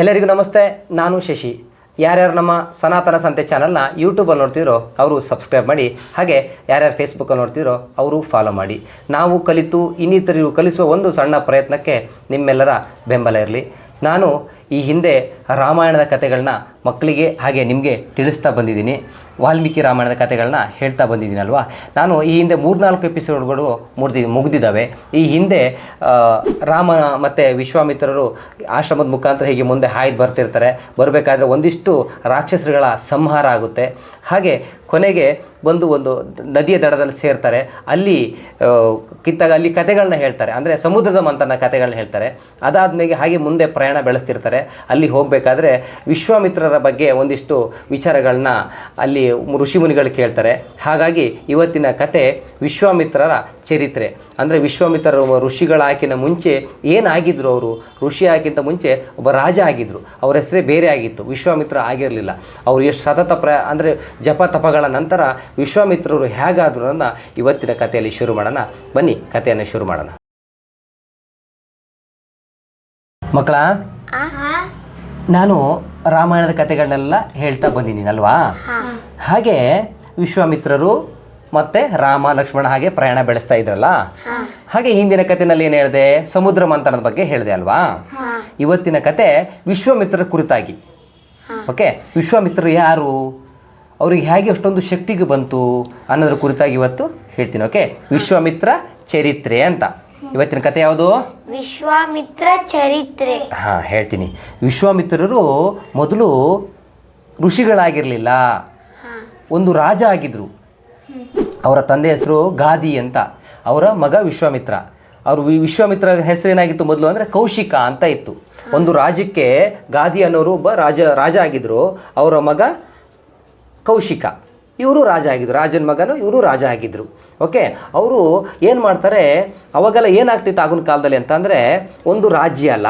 ಎಲ್ಲರಿಗೂ ನಮಸ್ತೆ, ನಾನು ಶಶಿ. ಯಾರ್ಯಾರು ನಮ್ಮ ಸನಾತನ ಸಂತೆ ಚಾನಲ್ನ ಯೂಟ್ಯೂಬಲ್ಲಿ ನೋಡ್ತಿರೋ, ಅವರು ಸಬ್ಸ್ಕ್ರೈಬ್ ಮಾಡಿ, ಹಾಗೆ ಯಾರ್ಯಾರು ಫೇಸ್ಬುಕ್ಕಲ್ಲಿ ನೋಡ್ತಿರೋ, ಅವರು ಫಾಲೋ ಮಾಡಿ. ನಾವು ಕಲಿತು ಇನ್ನಿತರಿಗೂ ಕಲಿಸುವ ಒಂದು ಸಣ್ಣ ಪ್ರಯತ್ನಕ್ಕೆ ನಿಮ್ಮೆಲ್ಲರ ಬೆಂಬಲ ಇರಲಿ. ನಾನು ಈ ಹಿಂದೆ ರಾಮಾಯಣದ ಕಥೆಗಳನ್ನ ಮಕ್ಕಳಿಗೆ ಹಾಗೆ ನಿಮಗೆ ತಿಳಿಸ್ತಾ ಬಂದಿದ್ದೀನಿ. ವಾಲ್ಮೀಕಿ ರಾಮಾಯಣದ ಕಥೆಗಳನ್ನ ಹೇಳ್ತಾ ಬಂದಿದ್ದೀನಲ್ವಾ ನಾನು ಈ ಹಿಂದೆ ಮೂರ್ನಾಲ್ಕು ಎಪಿಸೋಡ್ಗಳು ಮುರಿದಿ, ಮುಗಿದಿದ್ದಾವೆ. ಈ ಹಿಂದೆ ರಾಮ ಮತ್ತು ವಿಶ್ವಾಮಿತ್ರರು ಆಶ್ರಮದ ಮುಖಾಂತರ ಹೀಗೆ ಮುಂದೆ ಹಾಯ್ದು ಬರ್ತಿರ್ತಾರೆ. ಬರಬೇಕಾದ್ರೆ ಒಂದಿಷ್ಟು ರಾಕ್ಷಸರುಗಳ ಸಂಹಾರ ಆಗುತ್ತೆ. ಹಾಗೆ ಕೊನೆಗೆ ಬಂದು ಒಂದು ನದಿಯ ದಡದಲ್ಲಿ ಸೇರ್ತಾರೆ. ಅಲ್ಲಿ ಕಿತ್ತಾಗ ಅಲ್ಲಿ ಕಥೆಗಳನ್ನ ಹೇಳ್ತಾರೆ. ಅಂದರೆ ಸಮುದ್ರದ ಮಂತನ ಕಥೆಗಳನ್ನ ಹೇಳ್ತಾರೆ. ಅದಾದ್ಮೇಲೆ ಹಾಗೆ ಮುಂದೆ ಪ್ರಯಾಣ ಬೆಳೆಸ್ತಿರ್ತಾರೆ. ಅಲ್ಲಿ ಹೋಗಬೇಕಾದ್ರೆ ವಿಶ್ವಾಮಿತ್ರರ ಬಗ್ಗೆ ಒಂದಿಷ್ಟು ವಿಚಾರಗಳನ್ನ ಅಲ್ಲಿ ಋಷಿಮುನಿಗಳು ಕೇಳ್ತಾರೆ. ಹಾಗಾಗಿ ಇವತ್ತಿನ ಕತೆ ವಿಶ್ವಾಮಿತ್ರರ ಚರಿತ್ರೆ. ಅಂದರೆ ವಿಶ್ವಾಮಿತ್ರರು ಋಷಿಗಳಾಕಿನ ಮುಂಚೆ ಏನಾಗಿದ್ರು ಅವರು? ಋಷಿ ಆಕಿಂತ ಮುಂಚೆ ಒಬ್ಬ ರಾಜ ಆಗಿದ್ರು. ಅವ್ರ ಹೆಸರೇ ಬೇರೆ ಆಗಿತ್ತು. ವಿಶ್ವಾಮಿತ್ರ ಆಗಿರಲಿಲ್ಲ. ಅವರು ಎಷ್ಟು ಸತತ ಪ್ರ, ಅಂದರೆ ಜಪ ತಪಗಳ ನಂತರ ವಿಶ್ವಾಮಿತ್ರರು ಹೇಗಾದ್ರು ಅನ್ನ ಇವತ್ತಿನ ಕಥೆಯಲ್ಲಿ ಶುರು ಮಾಡೋಣ. ಬನ್ನಿ, ಕಥೆಯನ್ನು ಶುರು ಮಾಡೋಣ. ಮಕ್ಕಳ? ನಾನು ರಾಮಾಯಣದ ಕಥೆಗಳನ್ನೆಲ್ಲ ಹೇಳ್ತಾ ಬಂದಿದ್ದೀನಿ ಅಲ್ವಾ? ಹಾಗೆ ವಿಶ್ವಾಮಿತ್ರರು ಮತ್ತೆ ರಾಮ ಲಕ್ಷ್ಮಣ ಹಾಗೆ ಪ್ರಯಾಣ ಬೆಳೆಸ್ತಾ ಇದ್ರಲ್ಲ? ಹಾಗೆ ಹಿಂದಿನ ಕಥೆನಲ್ಲಿ ಏನು ಹೇಳಿದೆ? ಸಮುದ್ರ ಮಂಥನದ ಬಗ್ಗೆ ಹೇಳಿದೆ ಅಲ್ವಾ? ಇವತ್ತಿನ ಕತೆ ವಿಶ್ವಾಮಿತ್ರರ ಕುರಿತಾಗಿ. ಓಕೆ? ವಿಶ್ವಾಮಿತ್ರರು ಯಾರು? ಅವ್ರಿಗೆ ಹೇಗೆ ಅಷ್ಟೊಂದು ಶಕ್ತಿಗೆ ಬಂತು ಅನ್ನೋದ್ರ ಕುರಿತಾಗಿ ಇವತ್ತು ಹೇಳ್ತೀನಿ ಓಕೆ? ವಿಶ್ವಾಮಿತ್ರ ಚರಿತ್ರೆ ಅಂತ. ಇವತ್ತಿನ ಕತೆ ಯಾವುದು? ವಿಶ್ವಾಮಿತ್ರ ಚರಿತ್ರೆ. ಹಾಂ ಹೇಳ್ತೀನಿ. ವಿಶ್ವಾಮಿತ್ರರು ಮೊದಲು ಋಷಿಗಳಾಗಿರಲಿಲ್ಲ. ಒಂದು ರಾಜ ಆಗಿದ್ರು. ಅವರ ತಂದೆ ಹೆಸರು ಗಾದಿ ಅಂತ. ಅವರ ಮಗ ವಿಶ್ವಾಮಿತ್ರ. ಅವರು ವಿಶ್ವಾಮಿತ್ರ ಹೆಸರು ಏನಾಗಿತ್ತು ಮೊದಲು ಅಂದರೆ ಕೌಶಿಕ ಅಂತ ಇತ್ತು. ಒಂದು ರಾಜ್ಯಕ್ಕೆ ಗಾದಿ ಅನ್ನೋರು ಒಬ್ಬ ರಾಜ ರಾಜ ಆಗಿದ್ದರು ಅವರ ಮಗ ಕೌಶಿಕ. ಇವರು ರಾಜ ಆಗಿದ್ರು. ರಾಜನ ಮಗನು ಇವರು ರಾಜ ಆಗಿದ್ದರು ಓಕೆ ಅವರು ಏನು ಮಾಡ್ತಾರೆ? ಅವಾಗೆಲ್ಲ ಏನಾಗ್ತಿತ್ತು ಆಗಿನ ಕಾಲದಲ್ಲಿ ಅಂತಂದರೆ ಒಂದು ರಾಜ್ಯ ಅಲ್ಲ.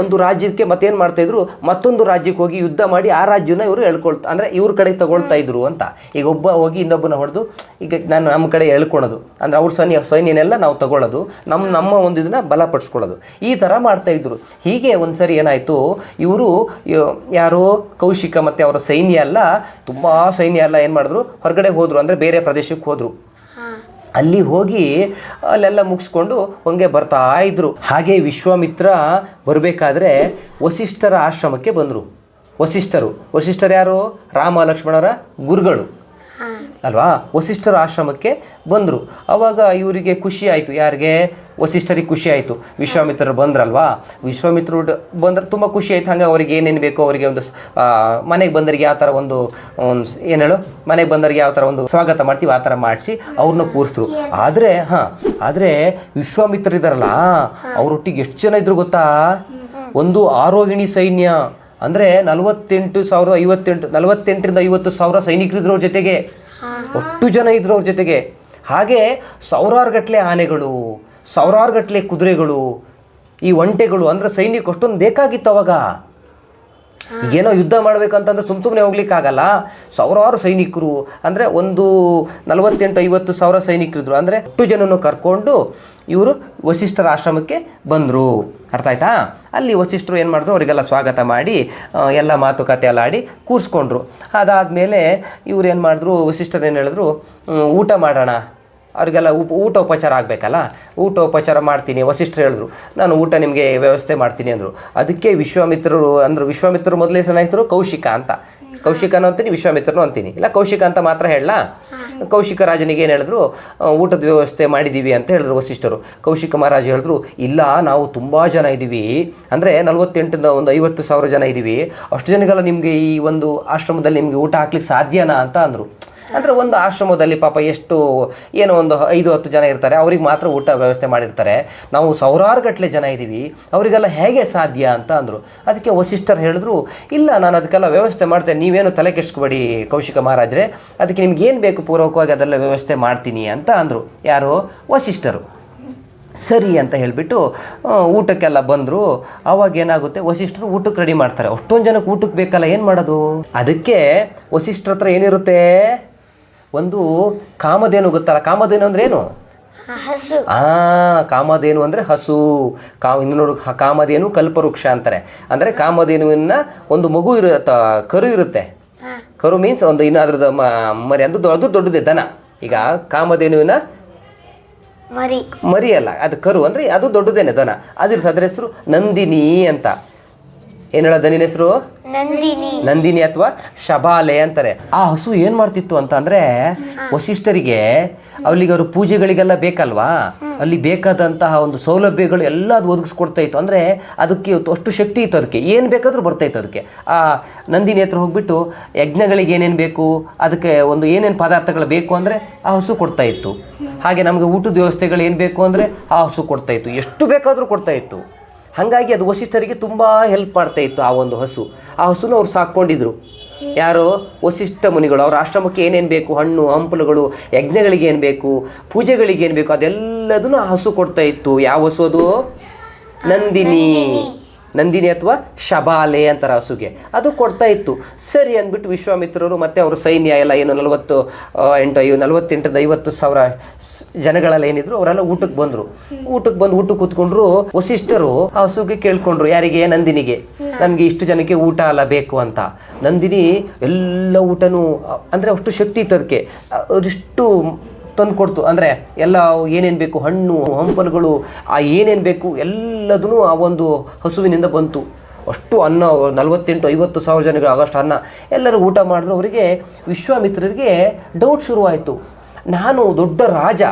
ಒಂದು ರಾಜ್ಯಕ್ಕೆ ಮತ್ತೇನು ಮಾಡ್ತಾಯಿದ್ರು ಮತ್ತೊಂದು ರಾಜ್ಯಕ್ಕೆ ಹೋಗಿ ಯುದ್ಧ ಮಾಡಿ ಆ ರಾಜ್ಯನ ಇವರು ಹೇಳ್ಕೊಳ್ತಾ ಅಂದರೆ ಇವ್ರ ಕಡೆ ತಗೊಳ್ತಾ ಇದ್ರು ಅಂತ. ಈಗ ಒಬ್ಬ ಹೋಗಿ ಇನ್ನೊಬ್ಬನ ಹೊಡೆದು ಈಗ ನಾನು ನಮ್ಮ ಕಡೆ ಎಳ್ಕೊಳೋದು ಅಂದರೆ ಅವ್ರ ಸೈನ್ಯ ಸೈನ್ಯನೆಲ್ಲ ನಾವು ತಗೊಳ್ಳೋದು. ನಮ್ಮ ನಮ್ಮ ಒಂದು ಇದನ್ನು ಬಲಪಡಿಸ್ಕೊಳ್ಳೋದು. ಈ ಥರ ಮಾಡ್ತಾ ಹೀಗೆ ಹೀಗೆ ಒಂದ್ಸರಿ ಏನಾಯಿತು? ಇವರು ಯಾರೋ ಕೌಶಿಕ ಮತ್ತು ಅವರ ಸೈನ್ಯ ಎಲ್ಲ ತುಂಬ ಸೈನ್ಯ ಎಲ್ಲ ಏನು ಮಾಡಿದ್ರು? ಹೊರಗಡೆ ಹೋದರು ಅಂದರೆ ಬೇರೆ ಪ್ರದೇಶಕ್ಕೆ ಹೋದರು. ಅಲ್ಲಿ ಹೋಗಿ ಅಲ್ಲೆಲ್ಲ ಮುಗಿಸ್ಕೊಂಡು ಹಂಗೆ ಬರ್ತಾ ಇದ್ರು. ಹಾಗೆ ವಿಶ್ವಾಮಿತ್ರ ಬರಬೇಕಾದ್ರೆ ವಸಿಷ್ಠರ ಆಶ್ರಮಕ್ಕೆ ಬಂದರು. ವಸಿಷ್ಠರು. ವಸಿಷ್ಠರು ಯಾರು? ರಾಮ ಲಕ್ಷ್ಮಣರ ಗುರುಗಳು. ಅಲ್ವಾ? ವಸಿಷ್ಠರ ಆಶ್ರಮಕ್ಕೆ ಬಂದರು. ಅವಾಗ ಇವರಿಗೆ ಖುಷಿ ಆಯಿತು. ಯಾರಿಗೆ? ವಸಿಷ್ಠರಿಗೆ ಖುಷಿ ಆಯಿತು. ವಿಶ್ವಾಮಿತ್ರರು ಬಂದ್ರಲ್ವಾ? ವಿಶ್ವಾಮಿತ್ರರು ಬಂದ್ರೆ ತುಂಬ ಖುಷಿ ಆಯ್ತು. ಹಂಗೆ ಅವ್ರಿಗೆ ಏನೇನು ಬೇಕೋ ಅವರಿಗೆ ಒಂದು ಮನೆಗೆ ಬಂದರಿಗೆ ಯಾವ ಥರ ಒಂದು ಏನು ಹೇಳು? ಮನೆಗೆ ಬಂದರಿಗೆ ಯಾವ ಥರ ಒಂದು ಸ್ವಾಗತ ಮಾಡ್ತೀವಿ ಆ ಥರ ಮಾಡಿಸಿ ಅವ್ರನ್ನ ಕೂರಿಸಿದ್ರು ಆದರೆ ಹಾಂ ಆದರೆ ವಿಶ್ವಾಮಿತ್ರ ಇದ್ದಾರಲ್ಲ ಅವರೊಟ್ಟಿಗೆ ಎಷ್ಟು ಜನ ಇದ್ರು ಗೊತ್ತಾ? ಒಂದು ಆರೋಹಿಣಿ ಸೈನ್ಯ. ಅಂದರೆ ನಲವತ್ತೆಂಟು ಸಾವಿರದ ಐವತ್ತೆಂಟು ನಲವತ್ತೆಂಟರಿಂದ ಐವತ್ತು ಸಾವಿರ ಸೈನಿಕರಿದ್ರು ಅವ್ರ ಜೊತೆಗೆ. ಅಷ್ಟು ಜನ ಇದ್ರು ಅವ್ರ ಜೊತೆಗೆ. ಹಾಗೆ ಸಾವಿರಾರು ಗಟ್ಟಲೆ ಆನೆಗಳು ಸಾವಿರಾರು ಗಟ್ಟಲೆ ಕುದುರೆಗಳು, ಈ ಒಂಟೆಗಳು, ಅಂದರೆ ಸೈನಿಕ ಅಷ್ಟೊಂದು ಬೇಕಾಗಿತ್ತು ಅವಾಗ. ಏನೋ ಯುದ್ಧ ಮಾಡ್ಬೇಕಂತಂದ್ರೆ ಸುಮ್ಮ ಸುಮ್ಮನೆ ಹೋಗ್ಲಿಕ್ಕಾಗಲ್ಲ. ಸಾವಿರಾರು ಸೈನಿಕರು, ಅಂದರೆ ಒಂದು ನಲವತ್ತೆಂಟು, ಐವತ್ತು ಸಾವಿರ ಸೈನಿಕರಿದ್ರು. ಅಂದರೆ ಅಷ್ಟು ಜನನು ಕರ್ಕೊಂಡು ಇವರು ವಸಿಷ್ಠರ ಆಶ್ರಮಕ್ಕೆ ಬಂದರು. ಅರ್ಥ ಆಯ್ತಾ? ಅಲ್ಲಿ ವಸಿಷ್ಠರು ಏನು ಮಾಡಿದ್ರು? ಅವರಿಗೆಲ್ಲ ಸ್ವಾಗತ ಮಾಡಿ ಎಲ್ಲ ಮಾತುಕತೆ ಎಲ್ಲ ಆಡಿ ಕೂರಿಸ್ಕೊಂಡ್ರು. ಅದಾದಮೇಲೆ ಇವ್ರು ಏನು ಮಾಡಿದ್ರು? ವಸಿಷ್ಠರು ಏನು ಹೇಳಿದ್ರು ಊಟ ಮಾಡೋಣ. ಅವ್ರಿಗೆಲ್ಲ ಉಪ ಊಟ ಉಪಚಾರ ಆಗಬೇಕಲ್ಲ? ಊಟ ಉಪಚಾರ ಮಾಡ್ತೀನಿ, ವಸಿಷ್ಠರು ಹೇಳಿದ್ರು. ನಾನು ಊಟ ನಿಮಗೆ ವ್ಯವಸ್ಥೆ ಮಾಡ್ತೀನಿ ಅಂದರು. ಅದಕ್ಕೆ ವಿಶ್ವಾಮಿತ್ರರು ಅಂದರು. ವಿಶ್ವಾಮಿತ್ರರು ಮೊದಲೇ ಹೆಸರು ಕೌಶಿಕ ಅಂತ. ಕೌಶಿಕನೂ ಅಂತೀನಿ, ವಿಶ್ವಾಮಿತ್ರನು ಅಂತೀನಿ. ಇಲ್ಲ, ಕೌಶಿಕ ಅಂತ ಮಾತ್ರ ಹೇಳಲ್ಲ ಕೌಶಿಕ ರಾಜನಿಗೆ ಏನು ಹೇಳಿದ್ರು? ಊಟದ ವ್ಯವಸ್ಥೆ ಮಾಡಿದ್ದೀವಿ ಅಂತ ಹೇಳಿದ್ರು ವಸಿಷ್ಠರು. ಕೌಶಿಕ ಮಹಾರಾಜ ಹೇಳಿದ್ರು, ಇಲ್ಲ, ನಾವು ತುಂಬ ಜನ ಇದ್ದೀವಿ ಅಂದರೆ ನಲವತ್ತೆಂಟರಿಂದ ಒಂದು ಐವತ್ತು ಸಾವಿರ ಜನ ಇದ್ದೀವಿ ಅಷ್ಟು ಜನಗಳ ನಿಮಗೆ ಈ ಒಂದು ಆಶ್ರಮದಲ್ಲಿ ನಿಮಗೆ ಊಟ ಹಾಕ್ಲಿಕ್ಕೆ ಸಾಧ್ಯನಾ ಅಂತ ಅಂದರು. ಅಂದರೆ ಒಂದು ಆಶ್ರಮದಲ್ಲಿ ಪಾಪ ಎಷ್ಟು ಏನೋ ಒಂದು ಐದು, ಹತ್ತು ಜನ ಇರ್ತಾರೆ, ಅವ್ರಿಗೆ ಮಾತ್ರ ಊಟ ವ್ಯವಸ್ಥೆ ಮಾಡಿರ್ತಾರೆ. ನಾವು ಸಾವಿರಾರು ಗಟ್ಟಲೆ ಜನ ಇದ್ದೀವಿ ಅವರಿಗೆಲ್ಲ ಹೇಗೆ ಸಾಧ್ಯ ಅಂತ ಅಂದರು. ಅದಕ್ಕೆ ವಸಿಷ್ಠರು ಹೇಳಿದ್ರು, ಇಲ್ಲ, ನಾನು ಅದಕ್ಕೆಲ್ಲ ವ್ಯವಸ್ಥೆ ಮಾಡ್ತೇನೆ ನೀವೇನು ತಲೆ ಕೆಡಿಸ್ಕೊಬೇಡಿ ಕೌಶಿಕ ಮಹಾರಾಜ್ರೆ, ಅದಕ್ಕೆ ನಿಮ್ಗೆ ಏನು ಬೇಕು ಪೂರ್ವಕವಾಗಿ ಅದೆಲ್ಲ ವ್ಯವಸ್ಥೆ ಮಾಡ್ತೀನಿ ಅಂತ ಅಂದರು. ಯಾರು? ವಸಿಷ್ಠರು. ಸರಿ ಅಂತ ಹೇಳಿಬಿಟ್ಟು ಊಟಕ್ಕೆಲ್ಲ ಬಂದರು. ಅವಾಗ ಏನಾಗುತ್ತೆ, ವಸಿಷ್ಠರು ಊಟಕ್ಕೆ ರೆಡಿ ಮಾಡ್ತಾರೆ. ಅಷ್ಟೊಂದು ಜನಕ್ಕೆ ಊಟಕ್ಕೆ ಬೇಕಲ್ಲ, ಏನು ಮಾಡೋದು? ಅದಕ್ಕೆ ವಸಿಷ್ಠರ ಹತ್ರ ಏನಿರುತ್ತೆ? ಒಂದು ಕಾಮಧೇನು ಗೊತ್ತಲ್ಲ. ಕಾಮಧೇನು ಅಂದ್ರೆ ಏನು? ಹಸು. ಆ ಕಾಮಧೇನು ಅಂದರೆ ಹಸು. ಕಾ ಇನ್ನು ನೋಡು ಕಾಮಧೇನು ಕಲ್ಪವೃಕ್ಷ ಅಂತಾರೆ. ಅಂದರೆ ಕಾಮಧೇನುವಿನ ಒಂದು ಮಗು ಇರುತ್ತ ಕರು ಇರುತ್ತೆ. ಕರು ಮೀನ್ಸ್ ಒಂದು ಇನ್ನು ಅದ್ರದ್ದು ಮರಿ ಅಂದ್ರೆ ಅದು ದೊಡ್ಡದೇ ದನ. ಈಗ ಕಾಮಧೇನುವಿನ ಮರಿ. ಮರಿ ಅಲ್ಲ ಅದು ಕರು ಅಂದರೆ ಅದು ದೊಡ್ಡದೇನೆ ದನ. ಅದಿರುತ್ತೆ ಅದ್ರ ಹೆಸರು ನಂದಿನಿ ಅಂತ. ಏನು ಹೇಳೋ ದನಿನ ಹೆಸರು? ನಂದಿನಿ. ಅಥವಾ ಶಬಾಲೆ ಅಂತಾರೆ. ಆ ಹಸು ಏನ್ ಮಾಡ್ತಿತ್ತು ಅಂತ ಅಂದ್ರೆ ವಸಿಷ್ಠರಿಗೆ ಅಲ್ಲಿಗೆ ಅವರು ಪೂಜೆಗಳಿಗೆಲ್ಲ ಬೇಕಲ್ವಾ? ಅಲ್ಲಿ ಬೇಕಾದಂತಹ ಒಂದು ಸೌಲಭ್ಯಗಳು ಎಲ್ಲ ಅದು ಒದಗಿಸ್ಕೊಡ್ತಾ ಇತ್ತು. ಅಂದ್ರೆ ಅದಕ್ಕೆ ಅಷ್ಟು ಶಕ್ತಿ ಇತ್ತು ಅದಕ್ಕೆ. ಏನು ಬೇಕಾದರೂ ಬರ್ತಾ ಇತ್ತು ಅದಕ್ಕೆ. ಆ ನಂದಿನಿ ಹತ್ರ ಹೋಗ್ಬಿಟ್ಟು ಯಜ್ಞಗಳಿಗೆ ಏನೇನು ಬೇಕು, ಅದಕ್ಕೆ ಒಂದು ಏನೇನು ಪದಾರ್ಥಗಳು ಬೇಕು ಅಂದರೆ ಆ ಹಸು ಕೊಡ್ತಾ ಇತ್ತು. ಹಾಗೆ ನಮಗೆ ಊಟದ ವ್ಯವಸ್ಥೆಗಳು ಏನು ಬೇಕು ಅಂದ್ರೆ ಆ ಹಸು ಕೊಡ್ತಾ ಇತ್ತು. ಎಷ್ಟು ಬೇಕಾದರೂ ಕೊಡ್ತಾ ಇತ್ತು. ಹಾಗಾಗಿ ಅದು ವಸಿಷ್ಠರಿಗೆ ತುಂಬ ಹೆಲ್ಪ್ ಮಾಡ್ತಾ ಇತ್ತು ಆ ಒಂದು ಹಸು. ಆ ಹಸುನ ಅವ್ರು ಸಾಕ್ಕೊಂಡಿದ್ರು. ಯಾರು? ವಸಿಷ್ಠ ಮುನಿಗಳು. ಅವ್ರ ಆಶ್ರಮಕ್ಕೆ ಏನೇನು ಬೇಕು? ಹಣ್ಣು, ಹಂಪಲುಗಳು, ಯಜ್ಞಗಳಿಗೆ ಏನು ಬೇಕು? ಪೂಜೆಗಳಿಗೆ ಏನು ಬೇಕು? ಅದೆಲ್ಲದನ್ನು ಆ ಹಸು ಕೊಡ್ತಾ ಇತ್ತು. ಯಾವ ಹಸು ಅದು? ನಂದಿನಿ. ನಂದಿನಿ ಅಥವಾ ಶಬಾಲೆ ಅಂತಾರೆ ಹಸುಗೆ. ಅದು ಕೊಡ್ತಾ ಇತ್ತು. ಸರಿ ಅಂದ್ಬಿಟ್ಟು ವಿಶ್ವಾಮಿತ್ರರು ಮತ್ತು ಅವರು ಸೈನ್ಯ ಎಲ್ಲ ಏನು ನಲವತ್ತು ಎಂಟು ಐವ ನಲವತ್ತೆಂಟರಿಂದ ಐವತ್ತು ಸಾವಿರ ಜನಗಳೆಲ್ಲ ಏನಿದ್ರು ಅವರೆಲ್ಲ ಊಟಕ್ಕೆ ಬಂದರು. ಊಟಕ್ಕೆ ಬಂದು ಊಟಕ್ಕೆ ಕೂತ್ಕೊಂಡ್ರು ವಸಿಷ್ಠರು ಆ ಹಸುಗೆ ಕೇಳ್ಕೊಂಡ್ರು, ಯಾರಿಗೆ? ನಂದಿನಿಗೆ. ನನಗೆ ಇಷ್ಟು ಜನಕ್ಕೆ ಊಟ ಎಲ್ಲ ಬೇಕು ಅಂತ. ನಂದಿನಿ ಎಲ್ಲ ಊಟನೂ, ಅಂದರೆ ಅಷ್ಟು ಶಕ್ತಿ ಇತ್ತು ಅದಕ್ಕೆ. ಅದಿಷ್ಟು ತಂದು ಕೊಡ್ತು. ಅಂದರೆ ಎಲ್ಲ ಏನೇನು ಬೇಕು ಹಣ್ಣು ಹಂಪಲುಗಳು ಆ ಏನೇನು ಬೇಕು ಎಲ್ಲದೂ ಆ ಒಂದು ಹಸುವಿನಿಂದ ಬಂತು. ಅಷ್ಟು ಅನ್ನ ನಲವತ್ತೆಂಟು ಐವತ್ತು ಸಾವಿರ ಜನಗಳು ಆಗಷ್ಟು ಅನ್ನ ಎಲ್ಲರೂ ಊಟ ಮಾಡಿದ್ರು. ಅವರಿಗೆ ವಿಶ್ವಾಮಿತ್ರರಿಗೆ ಡೌಟ್ ಶುರುವಾಯಿತು. ನಾನು ದೊಡ್ಡ ರಾಜ.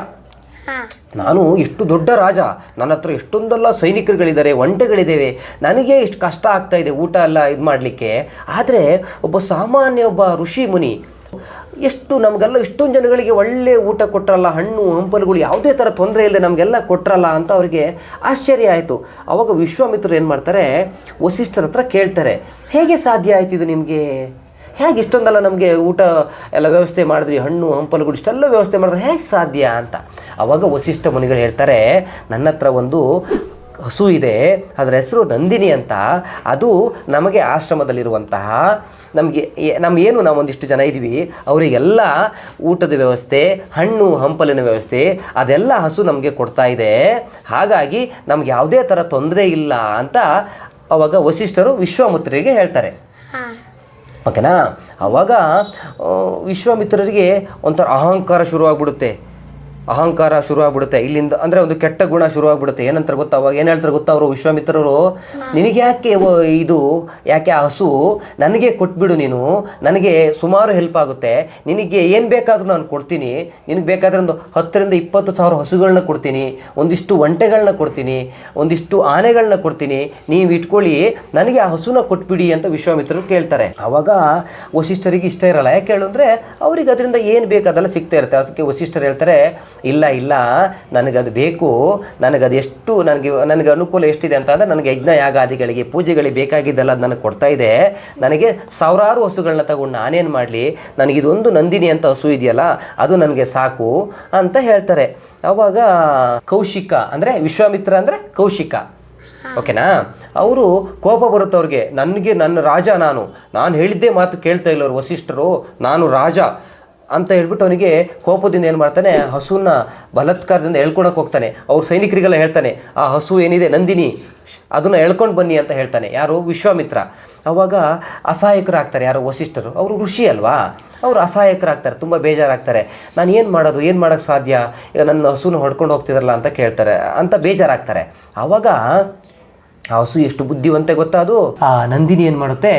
ನಾನು ಎಷ್ಟು ದೊಡ್ಡ ರಾಜ. ನನ್ನ ಹತ್ರ ಎಷ್ಟೊಂದೆಲ್ಲ ಸೈನಿಕರುಗಳಿದ್ದಾರೆ ಒಂಟೆಗಳಿದ್ದೇವೆ. ನನಗೆ ಇಷ್ಟು ಕಷ್ಟ ಆಗ್ತಾ ಇದೆ ಊಟ ಎಲ್ಲ ಇದು ಮಾಡಲಿಕ್ಕೆ ಆದರೆ ಒಬ್ಬ ಸಾಮಾನ್ಯ ಒಬ್ಬ ಋಷಿ ಮುನಿ ಎಷ್ಟು ನಮಗೆಲ್ಲ ಇಷ್ಟೊಂದು ಜನಗಳಿಗೆ ಒಳ್ಳೆಯ ಊಟ ಕೊಟ್ಟರಲ್ಲ ಹಣ್ಣು, ಹಂಪಲುಗಳು ಯಾವುದೇ ಥರ ತೊಂದರೆ ಇಲ್ಲದೆ ನಮಗೆಲ್ಲ ಕೊಟ್ಟರಲ್ಲ ಅಂತ ಅವರಿಗೆ ಆಶ್ಚರ್ಯ ಆಯಿತು. ಅವಾಗ ವಿಶ್ವಾಮಿತ್ರರು ಏನು ಮಾಡ್ತಾರೆ? ವಸಿಷ್ಠರ ಹತ್ರ ಕೇಳ್ತಾರೆ, ಹೇಗೆ ಸಾಧ್ಯ ಆಯ್ತು ಇದು ನಿಮಗೆ? ಹೇಗೆ ಇಷ್ಟೊಂದೆಲ್ಲ ನಮಗೆ ಊಟ ಎಲ್ಲ ವ್ಯವಸ್ಥೆ ಮಾಡಿದ್ರಿ, ಹಣ್ಣು, ಹಂಪಲುಗಳು ಇಷ್ಟೆಲ್ಲ ವ್ಯವಸ್ಥೆ ಮಾಡಿದ್ರೆ ಹೇಗೆ ಸಾಧ್ಯ? ಅಂತ. ಅವಾಗ ವಸಿಷ್ಠ ಮುನಿಗಳು ಹೇಳ್ತಾರೆ, ನನ್ನ ಹತ್ರ ಒಂದು ಹಸು ಇದೆ ಅದರ ಹೆಸರು ನಂದಿನಿ ಅಂತ. ಅದು ನಮಗೆ ಆಶ್ರಮದಲ್ಲಿರುವಂತಹ ನಮಗೆ ಏನು ನಾವು ಒಂದಿಷ್ಟು ಜನ ಇದ್ದೀವಿ ಅವರಿಗೆಲ್ಲ ಊಟದ ವ್ಯವಸ್ಥೆ ಹಣ್ಣು ಹಂಪಲಿನ ವ್ಯವಸ್ಥೆ ಅದೆಲ್ಲ ಹಸು ನಮಗೆ ಕೊಡ್ತಾ ಇದೆ. ಹಾಗಾಗಿ ನಮ್ಗೆ ಯಾವುದೇ ಥರ ತೊಂದರೆ ಇಲ್ಲ ಅಂತ ಅವಾಗ ವಸಿಷ್ಠರು ವಿಶ್ವಾಮಿತ್ರರಿಗೆ ಹೇಳ್ತಾರೆ. ಓಕೆನಾ? ಅವಾಗ ವಿಶ್ವಾಮಿತ್ರರಿಗೆ ಒಂಥರ ಅಹಂಕಾರ ಶುರುವಾಗ್ಬಿಡುತ್ತೆ. ಅಹಂಕಾರ ಶುರುವಾಗ್ಬಿಡುತ್ತೆ. ಇಲ್ಲಿಂದ ಅಂದರೆ ಒಂದು ಕೆಟ್ಟ ಗುಣ ಶುರುವಾಗ್ಬಿಡುತ್ತೆ. ಏನಂತಾರೆ ಗೊತ್ತಾ? ಅವಾಗ ಏನು ಹೇಳ್ತಾರೆ ಗೊತ್ತಾ ಅವರು ವಿಶ್ವಾಮಿತ್ರರು? ನಿನಗೆ ಯಾಕೆ ಇದು, ಯಾಕೆ ಆ ಹಸು? ನನಗೆ ಕೊಟ್ಬಿಡು ನೀನು. ನನಗೆ ಸುಮಾರು ಹೆಲ್ಪ್ ಆಗುತ್ತೆ. ನಿನಗೆ ಏನು ಬೇಕಾದರೂ ನಾನು ಕೊಡ್ತೀನಿ. ನಿನಗೆ ಬೇಕಾದ್ರೆ ಒಂದು ಹತ್ತರಿಂದ ಇಪ್ಪತ್ತು ಸಾವಿರ ಹಸುಗಳನ್ನ ಕೊಡ್ತೀನಿ. ಒಂದಿಷ್ಟು ಒಂಟೆಗಳನ್ನ ಕೊಡ್ತೀನಿ. ಒಂದಿಷ್ಟು ಆನೆಗಳನ್ನ ಕೊಡ್ತೀನಿ. ನೀವು ಇಟ್ಕೊಳ್ಳಿ, ನನಗೆ ಆ ಹಸುನ ಕೊಟ್ಬಿಡಿ ಅಂತ ವಿಶ್ವಾಮಿತ್ರರು ಕೇಳ್ತಾರೆ. ಆವಾಗ ವಸಿಷ್ಠರಿಗೆ ಇಷ್ಟ ಇರಲ್ಲ. ಯಾಕೆ ಹೇಳು ಅಂದರೆ, ಅವ್ರಿಗೆ ಅದರಿಂದ ಏನು ಬೇಕು ಅದೆಲ್ಲ ಸಿಗ್ತಾ ಇರುತ್ತೆ. ಅದಕ್ಕೆ ವಸಿಷ್ಠರು ಹೇಳ್ತಾರೆ ಇಲ್ಲ ಇಲ್ಲ ನನಗದು ಬೇಕು ನನಗದು ಎಷ್ಟು, ನನಗೆ ನನಗೆ ಅನುಕೂಲ ಎಷ್ಟಿದೆ ಅಂತ ಅಂದರೆ ನನಗೆ ಯಜ್ಞ ಯಾಗಾದಿಗಳಿಗೆ ಪೂಜೆಗಳಿಗೆ ಬೇಕಾಗಿದ್ದಲ್ಲ ಅದು ನನಗೆ ಕೊಡ್ತಾ ಇದೆ. ನನಗೆ ಸಾವಿರಾರು ಹಸುಗಳನ್ನ ತಗೊಂಡು ನಾನೇನು ಮಾಡಲಿ? ನನಗಿದೊಂದು ನಂದಿನಿ ಅಂತ ಹಸು ಇದೆಯಲ್ಲ, ಅದು ನನಗೆ ಸಾಕು ಅಂತ ಹೇಳ್ತಾರೆ. ಆವಾಗ ಕೌಶಿಕ ಅಂದರೆ ವಿಶ್ವಾಮಿತ್ರ ಅಂದರೆ ಕೌಶಿಕ. ಓಕೆನಾ? ಅವರು ಕೋಪ ಬರುತ್ತೆ ಅವ್ರಿಗೆ ನನಗೆ ನನ್ನ ರಾಜ ನಾನು. ನಾನು ಹೇಳಿದ್ದೇ ಮಾತು ಕೇಳ್ತಾ ಇಲ್ಲ ಅವ್ರು ವಸಿಷ್ಠರು. ನಾನು ರಾಜ. ಅಂತ ಹೇಳ್ಬಿಟ್ಟು ಅವನಿಗೆ ಕೋಪದಿಂದ ಏನು ಮಾಡ್ತಾನೆ ಹಸುವನ್ನ ಬಲತ್ಕಾರದಿಂದ ಎಳ್ಕೊಳಕ್ಕೆ ಹೋಗ್ತಾನೆ. ಅವ್ರ ಸೈನಿಕರಿಗೆಲ್ಲ ಹೇಳ್ತಾನೆ, ಆ ಹಸು ಏನಿದೆ ನಂದಿನಿ ಅದನ್ನು ಅದನ್ನ ಎಳ್ಕೊಂಡು ಬನ್ನಿ ಅಂತ ಹೇಳ್ತಾನೆ. ಯಾರು? ವಿಶ್ವಾಮಿತ್ರ. ಅವಾಗ ಅಸಹಾಯಕರಾಗ್ತಾರೆ ಯಾರು ವಸಿಷ್ಠರು. ಅವರು ಋಷಿ ಅಲ್ವಾ? ಅವರು ಅಸಹಾಯಕರಾಗ್ತಾರೆ, ತುಂಬ ಬೇಜಾರಾಗ್ತಾರೆ. ನಾನು ಏನು ಮಾಡೋದು? ಏನು ಮಾಡೋಕ್ಕೆ ಸಾಧ್ಯ? ಈಗ ನನ್ನ ಹಸುನ ಹೊಡ್ಕೊಂಡು ಹೋಗ್ತಿದ್ರಲ್ಲ ಅಂತ ಕೇಳ್ತಾರೆ, ಅಂತ ಬೇಜಾರಾಗ್ತಾರೆ. ಆವಾಗ ಆ ಹಸು ಎಷ್ಟು ಬುದ್ಧಿವಂತೆ ಗೊತ್ತಾ ಅದು? ಆ ನಂದಿನಿ ಏನು ಮಾಡುತ್ತೆ?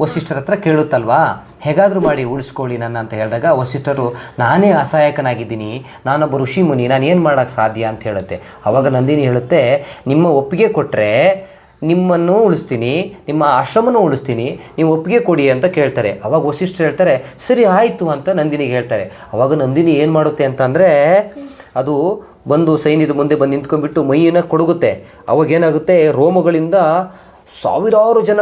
ವಸಿಷ್ಠರ ಹತ್ರ ಕೇಳುತ್ತಲ್ವಾ? ಹೇಗಾದರೂ ಮಾಡಿ ಉಳಿಸ್ಕೊಳ್ಳಿ ನನ್ನ ಅಂತ ಹೇಳಿದಾಗ ವಸಿಷ್ಠರು, ನಾನೇ ಅಸಹಾಯಕನಾಗಿದ್ದೀನಿ, ನಾನೊಬ್ಬ ಋಷಿ ಮುನಿ, ನಾನು ಏನು ಮಾಡೋಕ್ಕೆ ಸಾಧ್ಯ ಅಂತ ಹೇಳುತ್ತೆ. ಆವಾಗ ನಂದಿನಿ ಹೇಳುತ್ತೆ, ನಿಮ್ಮ ಒಪ್ಪಿಗೆ ಕೊಟ್ಟರೆ ನಿಮ್ಮನ್ನು ಉಳಿಸ್ತೀನಿ, ನಿಮ್ಮ ಆಶ್ರಮನೂ ಉಳಿಸ್ತೀನಿ, ನೀವು ಒಪ್ಪಿಗೆ ಕೊಡಿ ಅಂತ ಕೇಳ್ತಾರೆ. ಅವಾಗ ವಸಿಷ್ಠರು ಹೇಳ್ತಾರೆ, ಸರಿ ಆಯಿತು ಅಂತ ನಂದಿನಿಗೆ ಹೇಳ್ತಾರೆ. ಅವಾಗ ನಂದಿನಿ ಏನು ಮಾಡುತ್ತೆ ಅಂತಂದರೆ ಅದು ಬಂದು ಸೈನ್ಯದ ಮುಂದೆ ಬಂದು ನಿಂತ್ಕೊಂಡ್ಬಿಟ್ಟು ಮೈಯನ್ನು ಕೊಡಗುತ್ತೆ. ಅವಾಗೇನಾಗುತ್ತೆ ರೋಮಗಳಿಂದ ಸಾವಿರಾರು ಜನ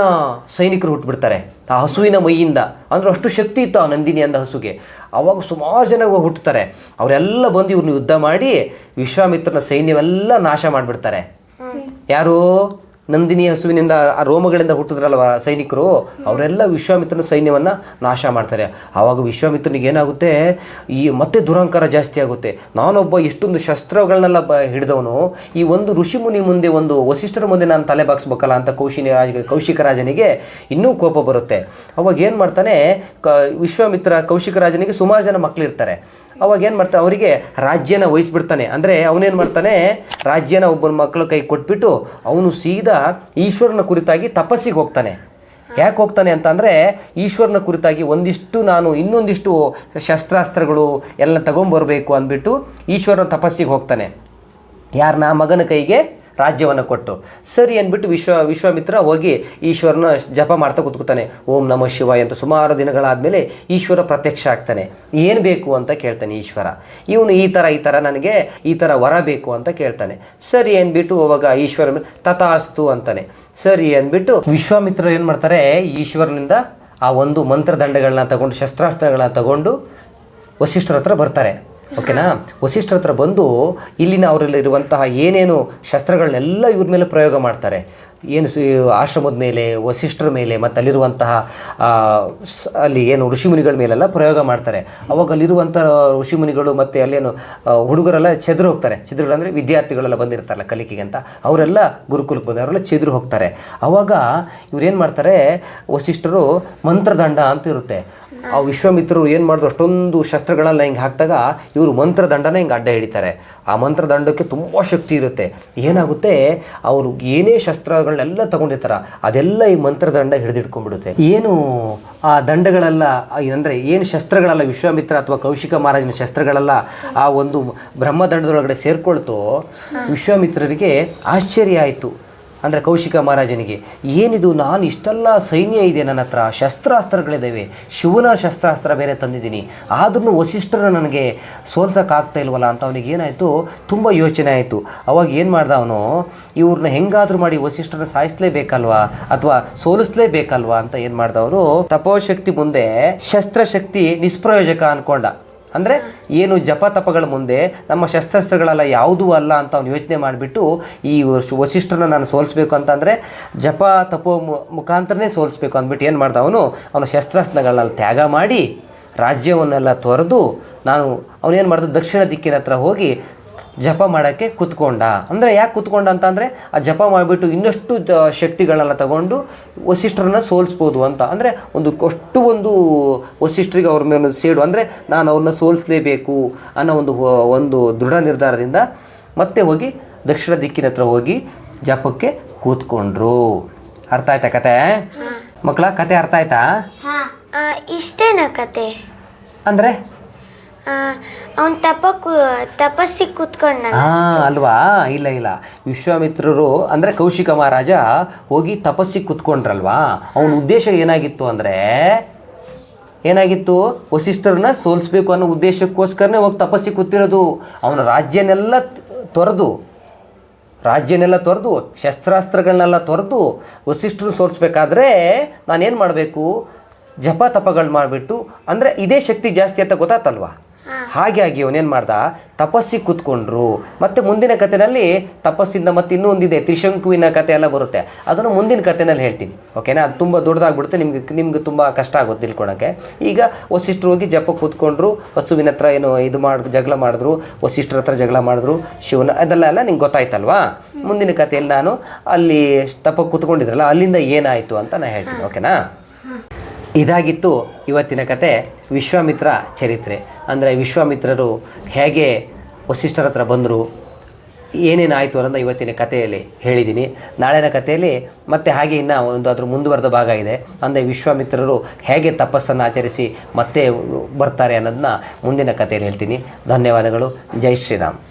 ಸೈನಿಕರು ಹುಟ್ಟುಬಿಡ್ತಾರೆ ಆ ಹಸುವಿನ ಮೈಯಿಂದ. ಅಂದರೆ ಅಷ್ಟು ಶಕ್ತಿ ಇತ್ತು ಆ ನಂದಿನಿ ಅಂದ ಹಸುಗೆ. ಆವಾಗ ಸುಮಾರು ಜನ ಹುಟ್ಟುತ್ತಾರೆ ಅವರೆಲ್ಲ ಬಂದು ಇವ್ರನ್ನ ಯುದ್ಧ ಮಾಡಿ ವಿಶ್ವಾಮಿತ್ರನ ಸೈನ್ಯವೆಲ್ಲ ನಾಶ ಮಾಡಿಬಿಡ್ತಾರೆ. ಯಾರು? ನಂದಿನಿ ಹಸುವಿನಿಂದ ಆ ರೋಮಗಳಿಂದ ಹುಟ್ಟಿದ್ರಲ್ವ ಸೈನಿಕರು? ಅವರೆಲ್ಲ ವಿಶ್ವಾಮಿತ್ರನ ಸೈನ್ಯವನ್ನು ನಾಶ ಮಾಡ್ತಾರೆ. ಆವಾಗ ವಿಶ್ವಾಮಿತ್ರನಿಗೆ ಏನಾಗುತ್ತೆ? ಈ ಮತ್ತೆ ದುರಂಕಾರ ಜಾಸ್ತಿ ಆಗುತ್ತೆ. ನಾನೊಬ್ಬ ಎಷ್ಟೊಂದು ಶಸ್ತ್ರಗಳನ್ನೆಲ್ಲ ಬ, ಹಿಡಿದವನು, ಈ ಒಂದು ಋಷಿಮುನಿ ಮುಂದೆ ಒಂದು ವಸಿಷ್ಠರ ಮುಂದೆ ನಾನು ತಲೆ ಬಾಗಿಸ್ಬೇಕಲ್ಲ ಅಂತ ಕೌಶಿನಿ ರಾಜ, ಕೌಶಿಕ ರಾಜನಿಗೆ ಇನ್ನೂ ಕೋಪ ಬರುತ್ತೆ. ಅವಾಗ ಏನು ಮಾಡ್ತಾನೆ? ಕ, ವಿಶ್ವಾಮಿತ್ರ ಕೌಶಿಕ ರಾಜನಿಗೆ ಸುಮಾರು ಜನ ಮಕ್ಕಳಿರ್ತಾರೆ ಅವಾಗ ಏನು ಮಾಡ್ತಾನೆ, ಅವರಿಗೆ ರಾಜ್ಯನ ವಹಿಸ್ಬಿಡ್ತಾನೆ. ಅಂದರೆ ಅವನೇನು ಮಾಡ್ತಾನೆ, ರಾಜ್ಯನ ಒಬ್ಬನ ಮಕ್ಕಳ ಕೈ ಕೊಟ್ಬಿಟ್ಟು ಅವನು ಸೀದಾ ಈಶ್ವರನ ಕುರಿತಾಗಿ ತಪಸ್ಸಿಗೆ ಹೋಗ್ತಾನೆ. ಯಾಕೆ ಹೋಗ್ತಾನೆ ಅಂತ ಅಂದರೆ ಈಶ್ವರನ ಕುರಿತಾಗಿ ಒಂದಿಷ್ಟು ನಾನು ಇನ್ನೊಂದಿಷ್ಟು ಶಸ್ತ್ರಾಸ್ತ್ರಗಳು ಎಲ್ಲ ತಗೊಂಬರ್ಬೇಕು ಅಂದ್ಬಿಟ್ಟು ಈಶ್ವರನ ತಪಸ್ಸಿಗೆ ಹೋಗ್ತಾನೆ. ಯಾರನ್ನ ಮಗನ ಕೈಗೆ ರಾಜ್ಯವನ್ನು ಕೊಟ್ಟು. ಸರಿ ಅಂದ್ಬಿಟ್ಟು ವಿಶ್ವ, ವಿಶ್ವಾಮಿತ್ರ ಹೋಗಿ ಈಶ್ವರನ ಜಪ ಮಾಡ್ತಾ ಕೂತ್ಕೊತಾನೆ. ಓಂ ನಮ ಶಿವಾಯ ಅಂತ ಸುಮಾರು ದಿನಗಳಾದಮೇಲೆ ಈಶ್ವರ ಪ್ರತ್ಯಕ್ಷ ಆಗ್ತಾನೆ. ಏನು ಬೇಕು ಅಂತ ಕೇಳ್ತಾನೆ ಈಶ್ವರ. ಇವನು ಈ ಥರ ಈ ಥರ ನನಗೆ ಈ ಥರ ವರ ಬೇಕು ಅಂತ ಕೇಳ್ತಾನೆ. ಸರಿ ಅಂದ್ಬಿಟ್ಟು ಅವಾಗ ಈಶ್ವರ ತಥಾಸ್ತು ಅಂತಾನೆ. ಸರಿ ಅಂದ್ಬಿಟ್ಟು ವಿಶ್ವಾಮಿತ್ರರು ಏನು ಮಾಡ್ತಾರೆ? ಈಶ್ವರನಿಂದ ಆ ಒಂದು ಮಂತ್ರದಂಡಗಳನ್ನ ತಗೊಂಡು, ಶಸ್ತ್ರಾಸ್ತ್ರಗಳನ್ನ ತಗೊಂಡು ವಸಿಷ್ಠರ ಹತ್ರ ಬರ್ತಾರೆ. ಓಕೆನಾ? ವಸಿಷ್ಠರ ಹತ್ರ ಬಂದು ಇಲ್ಲಿನ ಅವರಲ್ಲಿರುವಂತಹ ಏನೇನು ಶಸ್ತ್ರಗಳನ್ನೆಲ್ಲ ಇವ್ರ ಮೇಲೆ ಪ್ರಯೋಗ ಮಾಡ್ತಾರೆ. ಏನು ಆಶ್ರಮದ ಮೇಲೆ, ವಸಿಷ್ಠರ ಮೇಲೆ, ಮತ್ತು ಅಲ್ಲಿರುವಂತಹ ಅಲ್ಲಿ ಏನು ಋಷಿಮುನಿಗಳ ಮೇಲೆಲ್ಲ ಪ್ರಯೋಗ ಮಾಡ್ತಾರೆ. ಅವಾಗ ಅಲ್ಲಿರುವಂಥ ಋಷಿಮುನಿಗಳು ಮತ್ತು ಅಲ್ಲೇನು ಹುಡುಗರೆಲ್ಲ ಚೆದ್ರು ಹೋಗ್ತಾರೆ. ಚೆದ್ರು ಅಂದರೆ ವಿದ್ಯಾರ್ಥಿಗಳೆಲ್ಲ ಬಂದಿರ್ತಾರಲ್ಲ ಕಲಿಕೆಗೆ ಅಂತ. ಅವರೆಲ್ಲ ಗುರುಕುಲಕ್ಕೆ ಬಂದು ಅವರೆಲ್ಲ ಚೆದ್ರು ಹೋಗ್ತಾರೆ. ಅವಾಗ ಇವ್ರೇನು ಮಾಡ್ತಾರೆ, ವಸಿಷ್ಠರು ಮಂತ್ರದಂಡ ಅಂತ ಇರುತ್ತೆ. ಆ ವಿಶ್ವಮಿತ್ರರು ಏನು ಮಾಡಿದ್ರು ಅಷ್ಟೊಂದು ಶಸ್ತ್ರಗಳೆಲ್ಲ ಹಿಂಗೆ ಹಾಕಿದಾಗ ಇವರು ಮಂತ್ರದಂಡನ ಹಿಂಗೆ ಅಡ್ಡ ಹಿಡಿತಾರೆ. ಆ ಮಂತ್ರದಂಡಕ್ಕೆ ತುಂಬ ಶಕ್ತಿ ಇರುತ್ತೆ. ಏನಾಗುತ್ತೆ ಅವರು ಏನೇ ಶಸ್ತ್ರಗಳನ್ನೆಲ್ಲ ತಗೊಂಡಿರ್ತಾರ ಅದೆಲ್ಲ ಈ ಮಂತ್ರದಂಡ ಹಿಡಿದಿಟ್ಕೊಂಡ್ಬಿಡುತ್ತೆ. ಏನು ಆ ದಂಡಗಳೆಲ್ಲ ಏನಂದರೆ ಏನು ಶಸ್ತ್ರಗಳೆಲ್ಲ ವಿಶ್ವಾಮಿತ್ರ ಅಥವಾ ಕೌಶಿಕ ಮಹಾರಾಜನ ಶಸ್ತ್ರಗಳೆಲ್ಲ ಆ ಒಂದು ಬ್ರಹ್ಮದಂಡದೊಳಗಡೆ ಸೇರ್ಕೊಳ್ತು ವಿಶ್ವಾಮಿತ್ರರಿಗೆ ಆಶ್ಚರ್ಯ ಆಯಿತು. ಅಂದರೆ ಕೌಶಿಕ ಮಹಾರಾಜನಿಗೆ, ಏನಿದು ನಾನು ಇಷ್ಟೆಲ್ಲ ಸೈನ್ಯ ಇದೆ ನನ್ನ ಹತ್ರ ಶಸ್ತ್ರಾಸ್ತ್ರಗಳಿದ್ದಾವೆ ಶಿವನ ಶಸ್ತ್ರಾಸ್ತ್ರ ಬೇರೆ ತಂದಿದ್ದೀನಿ ಆದ್ರೂ ವಸಿಷ್ಠರ ನನಗೆ ಸೋಲ್ಸೋಕ್ಕಾಗ್ತಾ ಇಲ್ವಲ್ಲ ಅಂತ ಅವನಿಗೆ ಏನಾಯಿತು, ತುಂಬ ಯೋಚನೆ ಆಯಿತು. ಅವಾಗ ಏನು ಮಾಡ್ದ ಅವನು ಇವ್ರನ್ನ ಹೆಂಗಾದರೂ ಮಾಡಿ ವಸಿಷ್ಠರನ್ನ ಸಾಯಿಸ್ಲೇಬೇಕಲ್ವಾ, ಅಥವಾ ಸೋಲಿಸ್ಲೇಬೇಕಲ್ವಾ ಅಂತ ಏನು ಮಾಡ್ದವರು ತಪೋಶಕ್ತಿ ಮುಂದೆ ಶಸ್ತ್ರಶಕ್ತಿ ನಿಷ್ಪ್ರಯೋಜಕ ಅನ್ಕೊಂಡ. ಅಂದರೆ ಏನು ಜಪ ತಪಗಳ ಮುಂದೆ ನಮ್ಮ ಶಸ್ತ್ರಾಸ್ತ್ರಗಳೆಲ್ಲ ಯಾವುದೂ ಅಲ್ಲ ಅಂತ ಅವ್ನು ಯೋಚನೆ ಮಾಡಿಬಿಟ್ಟು ಈ ವಸಿಷ್ಠರನ್ನ ನಾನು ಸೋಲಿಸ್ಬೇಕು ಅಂತಂದರೆ ಜಪ ತಪೋ ಮು- ಮುಖಾಂತರನೇ ಸೋಲಿಸ್ಬೇಕು ಅಂದ್ಬಿಟ್ಟು ಏನು ಮಾಡ್ದ ಅವನು? ಅವನ ಶಸ್ತ್ರಾಸ್ತ್ರಗಳನ್ನ ತ್ಯಾಗ ಮಾಡಿ ರಾಜ್ಯವನ್ನೆಲ್ಲ ತೊರೆದು ನಾನು ಅವನೇನು ಮಾಡ್ದೆ? ದಕ್ಷಿಣ ದಿಕ್ಕಿನ ಹತ್ರ ಹೋಗಿ ಜಪ ಮಾಡೋಕ್ಕೆ ಕುತ್ಕೊಂಡ. ಅಂದರೆ ಯಾಕೆ ಕುತ್ಕೊಂಡ ಅಂತ ಅಂದರೆ ಆ ಜಪ ಮಾಡಿಬಿಟ್ಟು ಇನ್ನಷ್ಟು ಜ ಶಕ್ತಿಗಳನ್ನೆಲ್ಲ ತಗೊಂಡು ವಸಿಷ್ಠರನ್ನ ಸೋಲಿಸ್ಬೋದು ಅಂತ. ಅಂದರೆ ಒಂದು ಅಷ್ಟು ಒಂದು ವಸಿಷ್ಠರಿಗೆ ಅವ್ರ ಮೇಲೆ ಸೇಡು. ಅಂದರೆ ನಾನು ಅವ್ರನ್ನ ಸೋಲಿಸಲೇಬೇಕು ಅನ್ನೋ ಒಂದು ಒಂದು ದೃಢ ನಿರ್ಧಾರದಿಂದ ಮತ್ತೆ ಹೋಗಿ ದಕ್ಷಿಣ ದಿಕ್ಕಿನ ಹತ್ರ ಹೋಗಿ ಜಪಕ್ಕೆ ಕೂತ್ಕೊಂಡ್ರು. ಅರ್ಥ ಆಯ್ತಾ ಕತೆ? ಮಕ್ಕಳ ಕತೆ ಅರ್ಥ ಆಯ್ತಾ? ಇಷ್ಟೇನಾ ಕತೆ? ಅಂದರೆ ಅವನ್ ತಪ ತಪಸ್ಸಿಗೆ ಕೂತ್ಕೊಂಡ ಹಾ ಅಲ್ವಾ? ಇಲ್ಲ ಇಲ್ಲ. ವಿಶ್ವಾಮಿತ್ರರು, ಅಂದರೆ ಕೌಶಿಕ ಮಹಾರಾಜ ಹೋಗಿ ತಪಸ್ಸಿ ಕೂತ್ಕೊಂಡ್ರಲ್ವಾ? ಅವನ ಉದ್ದೇಶ ಏನಾಗಿತ್ತು ಅಂದರೆ, ಏನಾಗಿತ್ತು? ವಸಿಷ್ಠರನ್ನ ಸೋಲಿಸ್ಬೇಕು ಅನ್ನೋ ಉದ್ದೇಶಕ್ಕೋಸ್ಕರನೇ ಹೋಗಿ ತಪಸ್ಸಿ ಕೂತಿರೋದು. ಅವನ ರಾಜ್ಯನೆಲ್ಲ ತೊರೆದು ರಾಜ್ಯನೆಲ್ಲ ತೊರೆದು ಶಸ್ತ್ರಾಸ್ತ್ರಗಳನ್ನೆಲ್ಲ ತೊರೆದು ವಸಿಷ್ಠರು ಸೋಲಿಸ್ಬೇಕಾದ್ರೆ ನಾನೇನು ಮಾಡಬೇಕು? ಜಪ ತಪಗಳು ಮಾಡಿಬಿಟ್ಟು, ಅಂದರೆ ಇದೇ ಶಕ್ತಿ ಜಾಸ್ತಿ ಅಂತ ಗೊತ್ತಾತಲ್ವಾ? ಹಾಗಾಗಿ ಅವನೇನು ಮಾಡ್ದ? ತಪಸ್ಸಿ ಕೂತ್ಕೊಂಡ್ರು. ಮತ್ತು ಮುಂದಿನ ಕಥೆನಲ್ಲಿ ತಪಸ್ಸಿಂದ ಮತ್ತು ಇನ್ನೂ ಒಂದಿದೆ ತ್ರಿಶಂಕುವಿನ ಕಥೆ ಎಲ್ಲ ಬರುತ್ತೆ. ಅದನ್ನು ಮುಂದಿನ ಕಥೆನಲ್ಲಿ ಹೇಳ್ತೀನಿ. ಓಕೆನಾ ಅದು ತುಂಬ ದೊಡ್ಡದಾಗ್ಬಿಡುತ್ತೆ ನಿಮಗೆ ನಿಮ್ಗೆ ತುಂಬ ಕಷ್ಟ ಆಗುತ್ತೆ ತಿಳ್ಕೊಳಕ್ಕೆ. ಈಗ ವಸಿಷ್ಠರು ಹೋಗಿ ಜಪ ಕೂತ್ಕೊಂಡ್ರು ಹಸುವಿನ ಹತ್ರ ಏನು ಇದು ಮಾಡಿ, ಜಗಳ ಮಾಡಿದ್ರು, ವಸಿಷ್ಠರ ಹತ್ರ ಜಗಳ ಮಾಡಿದ್ರು, ಶಿವನ, ಅದೆಲ್ಲ ಎಲ್ಲ ನಿಂಗೆ ಗೊತ್ತಾಯ್ತಲ್ವಾ? ಮುಂದಿನ ಕಥೆಯಲ್ಲಿ ನಾನು ಅಲ್ಲಿ ತಪ ಕೂತ್ಕೊಂಡಿದ್ರಲ್ಲ, ಅಲ್ಲಿಂದ ಏನಾಯಿತು ಅಂತ ನಾನು ಹೇಳ್ತೀನಿ. ಓಕೆನಾ ಇದಾಗಿತ್ತು ಇವತ್ತಿನ ಕತೆ ವಿಶ್ವಾಮಿತ್ರ ಚರಿತ್ರೆ. ಅಂದರೆ ವಿಶ್ವಾಮಿತ್ರರು ಹೇಗೆ ವಸಿಷ್ಠರ ಹತ್ರ ಬಂದರು ಏನೇನಾಯಿತು ಅನ್ನೋದು ಇವತ್ತಿನ ಕಥೆಯಲ್ಲಿ ಹೇಳಿದ್ದೀನಿ ನಾಳಿನ ಕಥೆಯಲ್ಲಿ ಮತ್ತೆ ಹಾಗೆ ಇನ್ನೂ ಒಂದು ಅದ್ರ ಮುಂದುವರೆದ ಭಾಗ ಇದೆ. ಅಂದರೆ ವಿಶ್ವಾಮಿತ್ರರು ಹೇಗೆ ತಪಸ್ಸನ್ನು ಆಚರಿಸಿ ಮತ್ತೆ ಬರ್ತಾರೆ ಅನ್ನೋದನ್ನ ಮುಂದಿನ ಕಥೆಯಲ್ಲಿ ಹೇಳ್ತೀನಿ. ಧನ್ಯವಾದಗಳು. ಜೈ ಶ್ರೀರಾಮ್.